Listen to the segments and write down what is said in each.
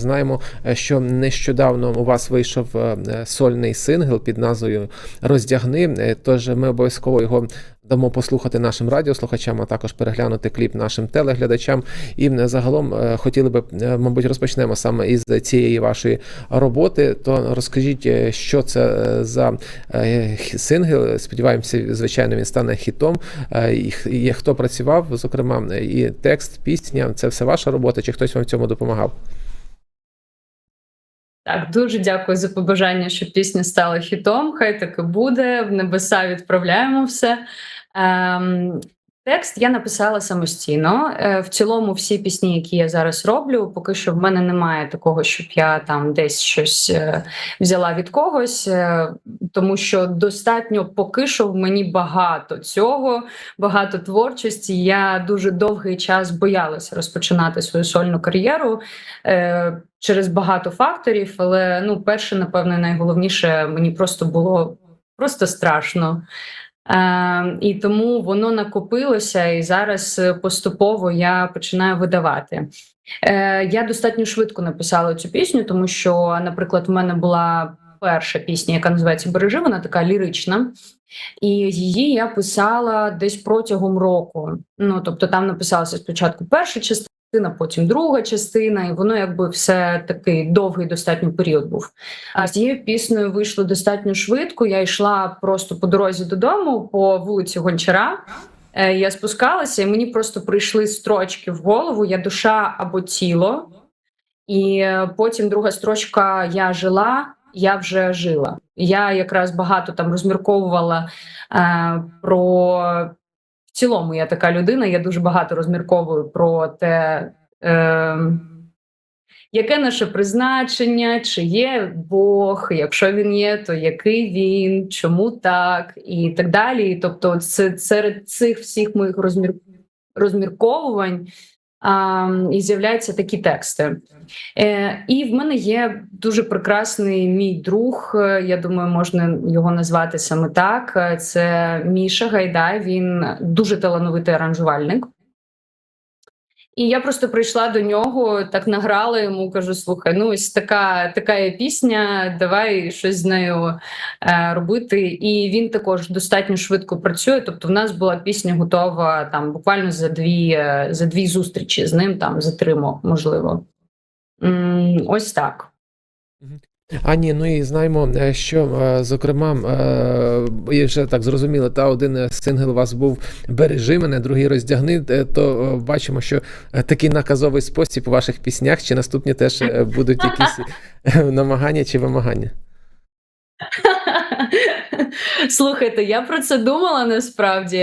Знаємо, е, що нещодавно у вас вийшов е, сольний сингл під назвою Роздягни. Е, Тож ми обов'язково його дамо послухати нашим радіослухачам, а також переглянути кліп нашим телеглядачам. І е, загалом е, хотіли би, е, мабуть, розпочнемо саме із цієї вашої роботи. То розкажіть, е, що це е, за е, сингл. Сподіваємося, звичайно, він стане хітом. Е, і хто працював, зокрема, і текст, пісня це все ваша робота, чи хтось вам в цьому допомагав? Так, дуже дякую за побажання, щоб пісня стала хітом. Хай так і буде. В небеса відправляємо все. Ем, текст я написала самостійно. Е, в цілому, всі пісні, які я зараз роблю, поки що в мене немає такого, щоб я там десь щось е, взяла від когось, е, тому що достатньо поки що в мені багато цього, багато творчості. Я дуже довгий час боялася розпочинати свою сольну кар'єру. Через багато факторів, але ну, перше, напевне, найголовніше мені просто було просто страшно. Е, і тому воно накопилося, і зараз е, поступово я починаю видавати. Е, я достатньо швидко написала цю пісню, тому що, наприклад, в мене була перша пісня, яка називається Бережи, вона така лірична. І її я писала десь протягом року. Ну тобто, там написалася спочатку перша частина частина, потім друга частина, і воно якби все такий довгий достатньо період був. А з цією піснею вийшло достатньо швидко. Я йшла просто по дорозі додому по вулиці Гончара. Е, Я спускалася, і мені просто прийшли строчки в голову: я душа або тіло. І е, потім друга строчка Я жила, я вже жила. Я якраз багато там розмірковувала е, про цілому я така людина, я дуже багато розмірковую про те, е, яке наше призначення, чи є Бог, якщо він є, то який він, чому так, і так далі. Тобто, це серед цих всіх моїх розмір, розмірковувань і з'являються такі тексти. Е, і в мене є дуже прекрасний мій друг. е, Я думаю, можна його назвати саме так. е, Це Міша Гайдай. Він дуже талановитий аранжувальник. І я просто прийшла до нього, так награла йому, кажу: слухай, ну ось така, така є пісня, давай щось з нею е, робити. І він також достатньо швидко працює. Тобто, в нас була пісня готова там буквально за дві, е, за дві зустрічі з ним, там за три, мо- можливо. М, Ось так. А ні, ну і знаємо, е, що е, зокрема, е, і вже так зрозуміло, та один е, сингл у вас був Бережи мене, другий роздягни. е, То е, бачимо, що е, такий наказовий спосіб у ваших піснях, чи наступні теж е, будуть якісь е, намагання чи вимагання. Слухайте, я про це думала насправді.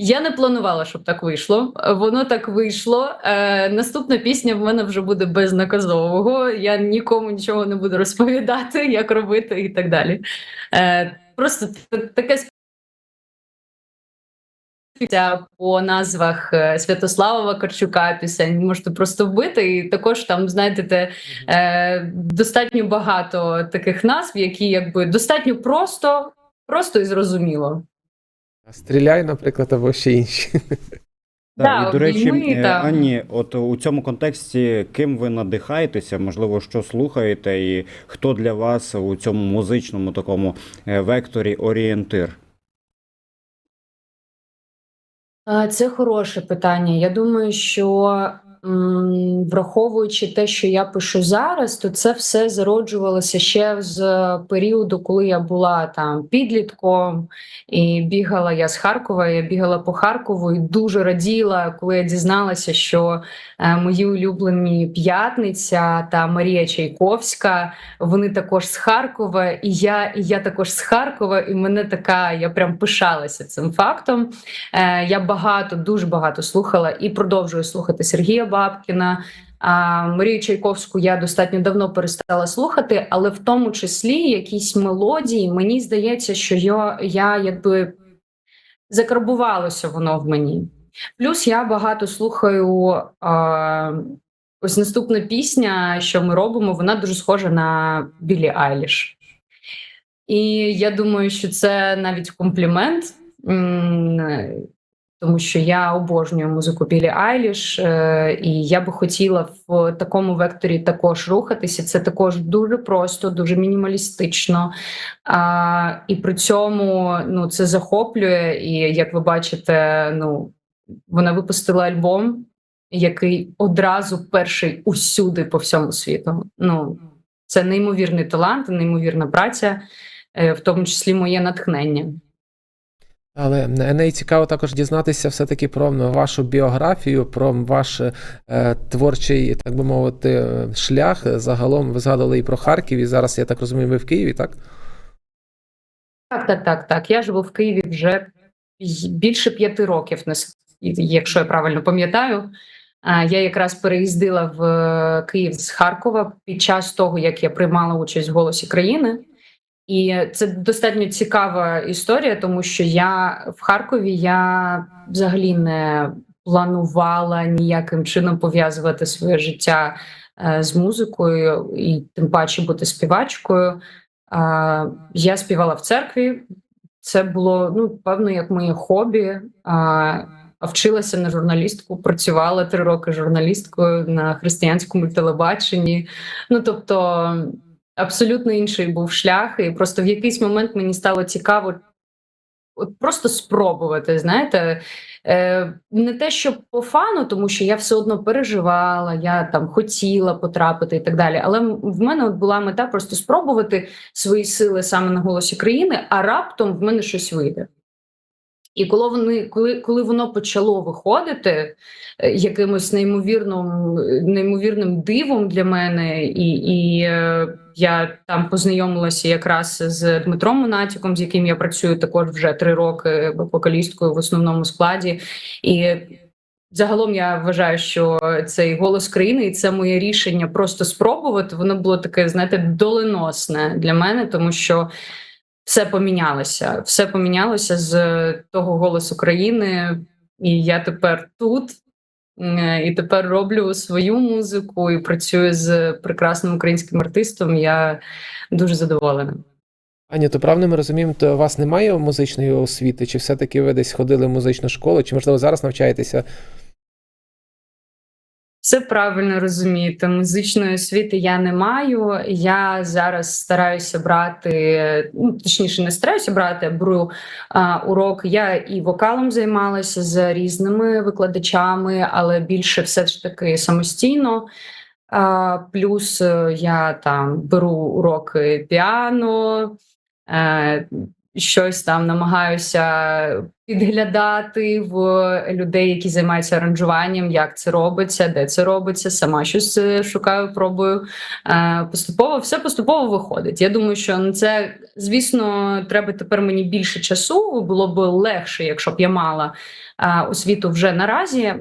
Я не планувала, щоб так вийшло. Воно так вийшло. Е, наступна пісня в мене вже буде без наказового. Я нікому нічого не буду розповідати, як робити і так далі. Е, просто таке по назвах е, Святослава Вакарчука пісень можете просто вбити. І також там знайдете е, достатньо багато таких назв, які якби достатньо просто, просто і зрозуміло. Стріляй, наприклад, або ще інші. Так, Да, і до речі, ми, е. Анні, от у цьому контексті ким ви надихаєтеся, можливо, що слухаєте, і хто для вас у цьому музичному такому е, векторі орієнтир? Це хороше питання. Я думаю, що враховуючи те, що я пишу зараз, то це все зароджувалося ще з періоду, коли я була там підлітком і бігала я з Харкова. Я бігала по Харкову і дуже раділа, коли я дізналася, що е, мої улюблені п'ятниця та Марія Чайковська. Вони також з Харкова, і я, і я також з Харкова, і мене така, я прям пишалася цим фактом. Е, я багато, дуже багато слухала і продовжую слухати Сергія Бабкіна. А Марію Чайковську я достатньо давно перестала слухати, але в тому числі якісь мелодії, мені здається, що я, я якби закарбувалося воно в мені. Плюс я багато слухаю. А, ось наступна пісня, що ми робимо, вона дуже схожа на Білі Айліш. І я думаю, що це навіть комплімент. Тому що я обожнюю музику Білі Айліш, е, і я би хотіла в такому векторі також рухатися. Це також дуже просто, дуже мінімалістично. І при цьому ну, це захоплює. І як ви бачите, ну вона випустила альбом, який одразу перший усюди по всьому світу. Ну, це неймовірний талант, неймовірна праця, е, в тому числі моє натхнення. Але Еней цікаво також дізнатися все-таки про вашу біографію, про ваш е, творчий, так би мовити, шлях. Загалом ви згадували і про Харків, і зараз, я так розумію, ви в Києві, так? Так, так, так, так. Я живу в Києві вже більше п'яти років, якщо я правильно пам'ятаю. Я якраз переїздила в е, Київ з Харкова під час того, як я приймала участь в голосі країни. І це достатньо цікава історія, тому що я в Харкові я взагалі не планувала ніяким чином пов'язувати своє життя е, з музикою і тим паче бути співачкою. Я співала в церкві. Це було ну певно як моє хобі. А вчилася на журналістку, працювала три роки журналісткою на християнському телебаченні. Ну тобто, абсолютно інший був шлях, і просто в якийсь момент мені стало цікаво. От просто спробувати, знаєте, е, не те, що по фану, тому що я все одно переживала, я там хотіла потрапити і так далі. Але в мене от була мета просто спробувати свої сили саме на голосі країни, а раптом в мене щось вийде. І коли вони, коли, коли воно почало виходити е, якимось неймовірним, неймовірним дивом для мене, і, і е, я там познайомилася якраз з Дмитром Монатіком, з яким я працюю також вже три роки вокалісткою в основному складі. І загалом я вважаю, що цей голос країни, і це моє рішення просто спробувати. Воно було таке, знаєте, доленосне для мене, тому що все помінялося. Все помінялося з того голосу країни, і я тепер тут. Е, І тепер роблю свою музику і працюю з прекрасним українським артистом. Я дуже задоволена. Ані, то правильно ми розуміємо, то у вас немає музичної освіти, чи все-таки ви десь ходили в музичну школу, чи можливо зараз навчаєтеся? Все правильно розумієте. Музичної освіти я не маю. Я зараз стараюся брати, ну точніше, не стараюся брати, а беру а, уроки. Я і вокалом займалася з різними викладачами, але більше все ж таки самостійно. А, плюс е, я там беру уроки піано. Щось там намагаюся підглядати в людей, які займаються аранжуванням, як це робиться, де це робиться. Сама щось е, шукаю, пробую. Е, Поступово все поступово виходить. Я думаю, що на це, звісно, треба тепер мені більше часу. Було б легше, якщо б я мала е, освіту вже наразі,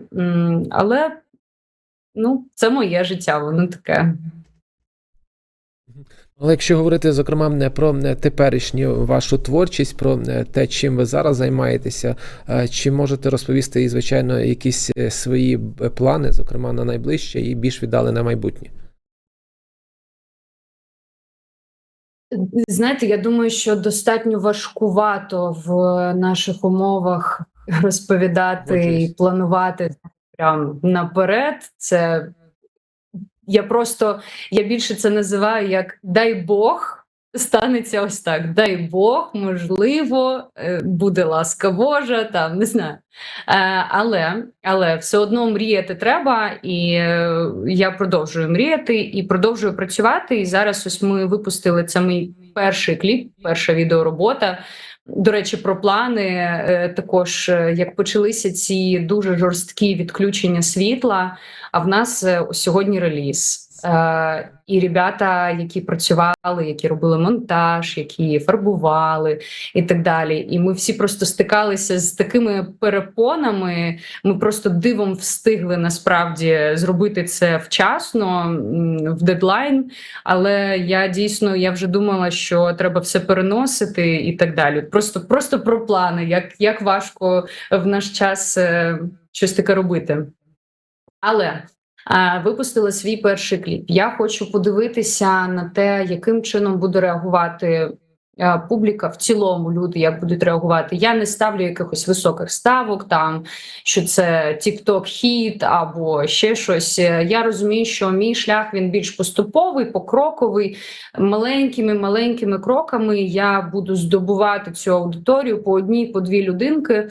але ну, це моє життя, воно таке. Але якщо говорити, зокрема, не про е, теперішню вашу творчість, про е, те, чим ви зараз займаєтеся, е, чи можете розповісти і, звичайно, якісь свої плани, зокрема на найближче і більш віддалене майбутнє? Знаєте, я думаю, що достатньо важкувато в наших умовах розповідати і планувати прям наперед. Це я просто я більше це називаю як дай Бог. Станеться ось так. Дай Бог, можливо, е, буде ласка Божа, там не знаю. Е, але, але все одно мріяти треба, і е, я продовжую мріяти і продовжую працювати. І зараз ось ми випустили це мій перший кліп, перша відеоробота. До речі, про плани е, також е, як почалися ці дуже жорсткі відключення світла. А в нас е, сьогодні реліз. Е, і ребята, які працювали, які робили монтаж, які фарбували і так далі. І ми всі просто стикалися з такими перепонами. Ми просто дивом встигли насправді зробити це вчасно в дедлайн. Але я дійсно я вже думала, що треба все переносити і так далі. Просто, просто про плани, як, як важко в наш час е, щось таке робити. Але випустила свій перший кліп. Я хочу подивитися на те, яким чином буде реагувати е, публіка в цілому, люди як будуть реагувати. Я не ставлю якихось високих ставок, там що це TikTok хіт або ще щось. Е, Я розумію, що мій шлях він більш поступовий, покроковий, маленькими маленькими кроками. Я буду здобувати цю аудиторію по одній, по дві людинки,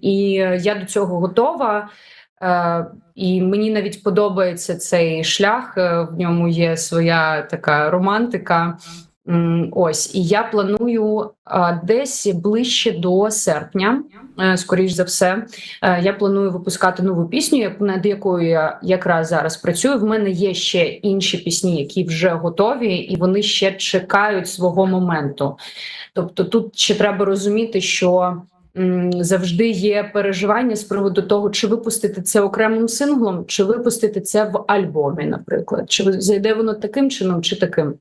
і я до цього готова. Е, І мені навіть подобається цей шлях. е, В ньому є своя така романтика. Ось, і я планую десь ближче до серпня, е, скоріш за все. е, Я планую випускати нову пісню, над якою я якраз зараз працюю. В мене є ще інші пісні, які вже готові, і вони ще чекають свого моменту. Тобто, тут ще треба розуміти, що завжди є переживання з приводу того, чи випустити це окремим синглом, чи випустити це в альбомі, наприклад, чи зайде воно таким чином, чи таким.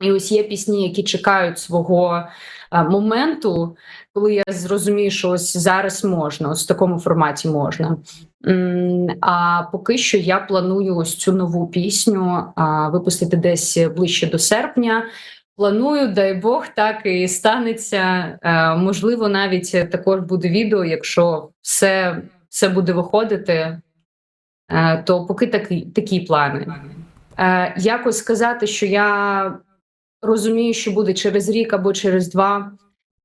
І ось є пісні, які чекають свого а, моменту, коли я зрозумію, що ось зараз можна, ось в такому форматі можна. А поки що я планую ось цю нову пісню а, випустити десь ближче до серпня. Планую, дай Бог, так і станеться. Е, Можливо, навіть також буде відео, якщо все, все буде виходити, е, то поки такі, такі плани. Е, Якось сказати, що я розумію, що буде через рік або через два.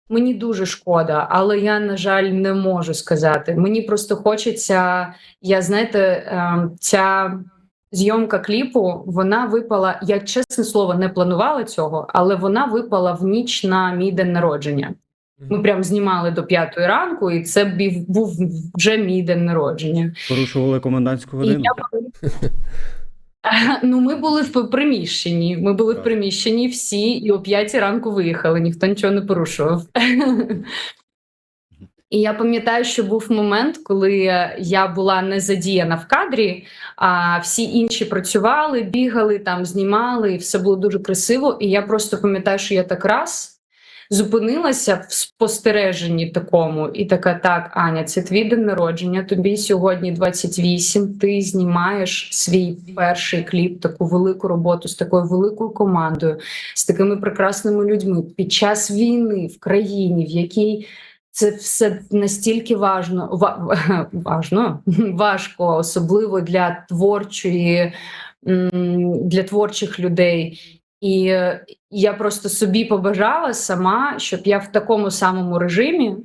Мені дуже шкода, але я, на жаль, не можу сказати. Мені просто хочеться, я знаєте, е, ця зйомка кліпу, вона випала. Я чесне слово не планувала цього, але вона випала в ніч на мій день народження. Ми прям знімали до п'ятої ранку, і це бів- був вже мій день народження. Порушували комендантську годину. я Ну, ми були в приміщенні. Ми були в приміщенні всі, і о п'ятій ранку виїхали, ніхто нічого не порушував. І я пам'ятаю, що був момент, коли я була не задіяна в кадрі, а всі інші працювали, бігали, там знімали, і все було дуже красиво. І я просто пам'ятаю, що я так раз зупинилася в спостереженні такому, і така: так, Аня, це твій день народження. Тобі сьогодні 28, Ти знімаєш свій перший кліп, таку велику роботу з такою великою командою, з такими прекрасними людьми під час війни в країні, в якій це все настільки важно, ва, важно, важко, особливо для творчої, для творчих людей. І е, я просто собі побажала сама, щоб я в такому самому режимі,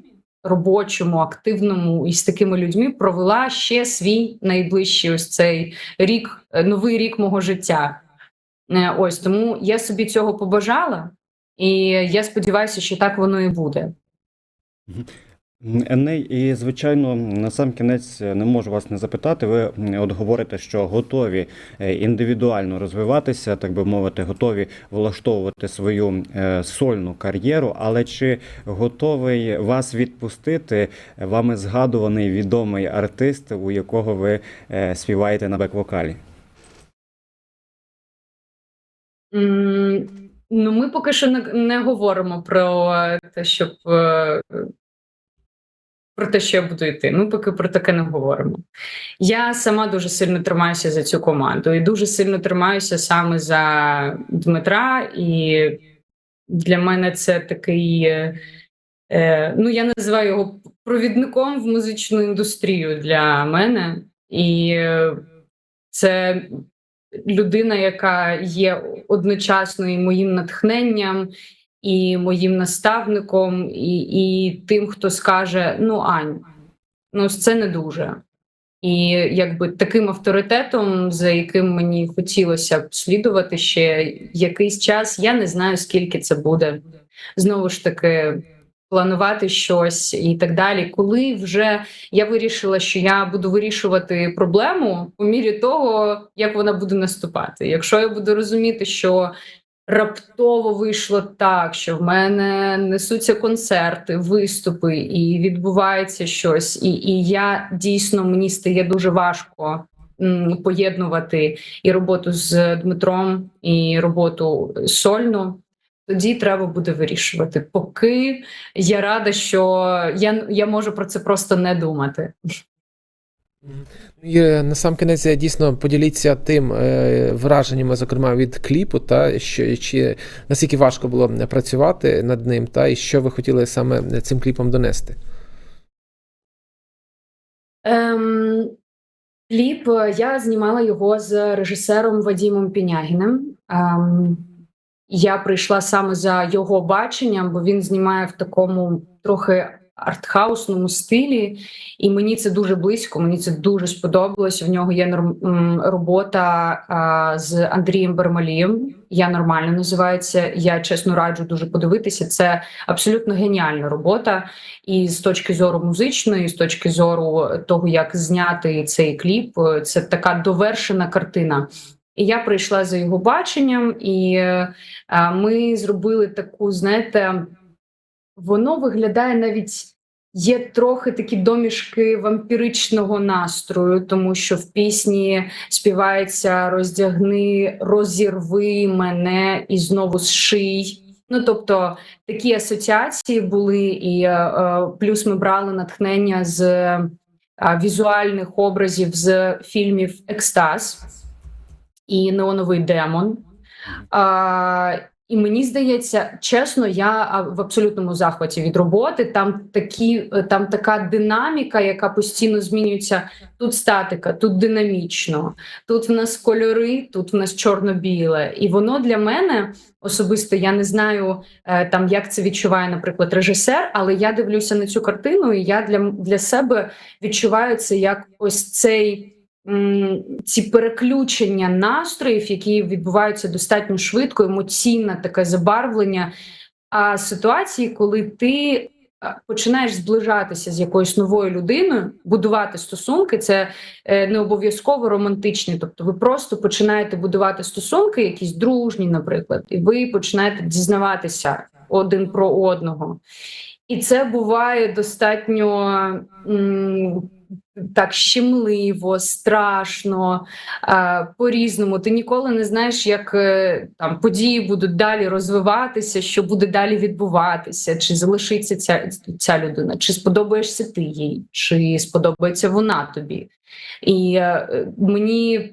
робочому, активному і з такими людьми провела ще свій найближчий ось цей рік, е, новий рік мого життя. Е, Ось тому я собі цього побажала, і я сподіваюся, що так воно і буде. Еней, і звичайно, на сам кінець не можу вас не запитати. Ви от говорите, що готові е, індивідуально розвиватися, так би мовити, готові влаштовувати свою е, сольну кар'єру. Але чи готовий вас відпустити вами згадуваний відомий артист, у якого ви е, співаєте на бек-вокалі? Ну, ми поки що не, не говоримо про те, щоб е, про те, що я буду йти. Ми поки про таке не говоримо. Я сама дуже сильно тримаюся за цю команду і дуже сильно тримаюся саме за Дмитра. І для мене це такий. е, е, Ну, я називаю його провідником в музичну індустрію для мене. І е, це людина, яка є одночасно і моїм натхненням, і моїм наставником, і, і тим, хто скаже: Ну, Ань, ну це не дуже. І якби таким авторитетом, за яким мені хотілося б слідувати ще якийсь час, я не знаю, скільки це буде. Знову ж таки, планувати щось і так далі. Коли вже я вирішила, що я буду вирішувати проблему по мірі того, як вона буде наступати. Якщо я буду розуміти, що раптово вийшло так, що в мене несуться концерти, виступи, і відбувається щось, і, і я дійсно мені стає дуже важко. Поєднувати і роботу з Дмитром, і роботу сольну, тоді треба буде вирішувати. Поки я рада, що я, я можу про це просто не думати. І на сам кінець дійсно поділіться тим е, враженнями, зокрема від кліпу, та що чи наскільки важко було працювати над ним, та і що ви хотіли саме цим кліпом донести? Ем, кліп е, я знімала його з режисером Вадімом Пінягіним. Ем, я прийшла саме за його баченням, бо він знімає в такому трохи артхаусному стилі, і мені це дуже близько. Мені це дуже сподобалось. В нього є робота а, з Андрієм Бермалієм. Я нормально називається. Я чесно раджу дуже подивитися. Це абсолютно геніальна робота. І з точки зору музичної, і з точки зору того, як зняти цей кліп, це така довершена картина. І я прийшла за його баченням, і е, ми зробили таку, знаєте, воно виглядає навіть. Є трохи такі домішки вампіричного настрою, тому що в пісні співається роздягни, розірви мене і знову зший. Ну тобто такі асоціації були, і е, е, плюс ми брали натхнення з візуальних образів з фільмів Екстаз і Неоновий демон. А, і мені здається, чесно, я в абсолютному захваті від роботи. Там такі, е, там така динаміка, яка постійно змінюється. Тут статика, тут динамічно, тут в нас кольори, тут в нас чорно-біле. І воно для мене особисто я не знаю е, там, як це відчуває, наприклад, режисер, але я дивлюся на цю картину, і я для, для себе відчуваю це як ось цей. Ці переключення настроїв, які відбуваються достатньо швидко, емоційне таке забарвлення. А ситуації, коли ти починаєш зближатися з якоюсь новою людиною, будувати стосунки, це е, не обов'язково романтичні. Тобто, ви просто починаєте будувати стосунки, якісь дружні, наприклад, і ви починаєте дізнаватися один про одного. І це буває достатньо так щемливо, страшно, е, по-різному. Ти ніколи не знаєш, як е, там події будуть далі розвиватися, що буде далі відбуватися, чи залишиться ця, ця людина, чи сподобаєшся ти їй, чи сподобається вона тобі. І е, мені.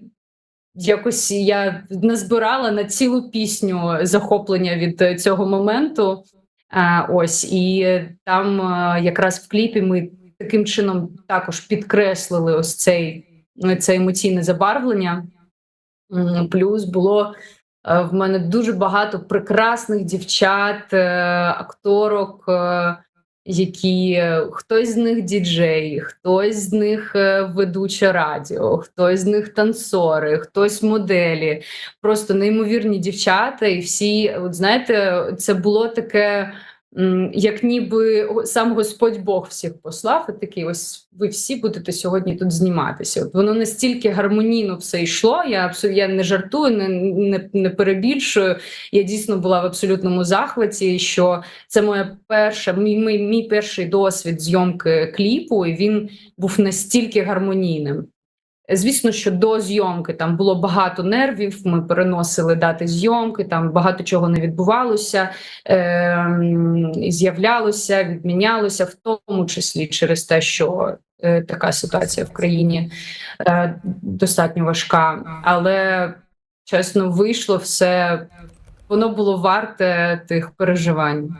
Якось я назбирала на цілу пісню захоплення від е, цього моменту. А, ось і там е, якраз в кліпі ми таким чином також підкреслили ось цей це емоційне забарвлення. Плюс було е, в мене дуже багато прекрасних дівчат, е, акторок, е, які е, хтось з них діджей, хтось з них е, ведуча радіо, хтось з них танцори, хтось моделі. Просто неймовірні дівчата, і всі, от знаєте, це було таке. Як ніби сам Господь Бог всіх послав, і такий ось ви всі будете сьогодні тут зніматися. От воно настільки гармонійно все йшло. Я я не жартую, не, не, не перебільшую. Я дійсно була в абсолютному захваті, що це моя перша, мій, мій, мій перший досвід зйомки кліпу, і він був настільки гармонійним. Звісно, що до зйомки там було багато нервів. Ми переносили дати зйомки, там багато чого не відбувалося, ем, з'являлося, відмінялося, в тому числі через те, що е, така ситуація в країні е, достатньо важка. Але чесно, вийшло все, воно було варте тих переживань.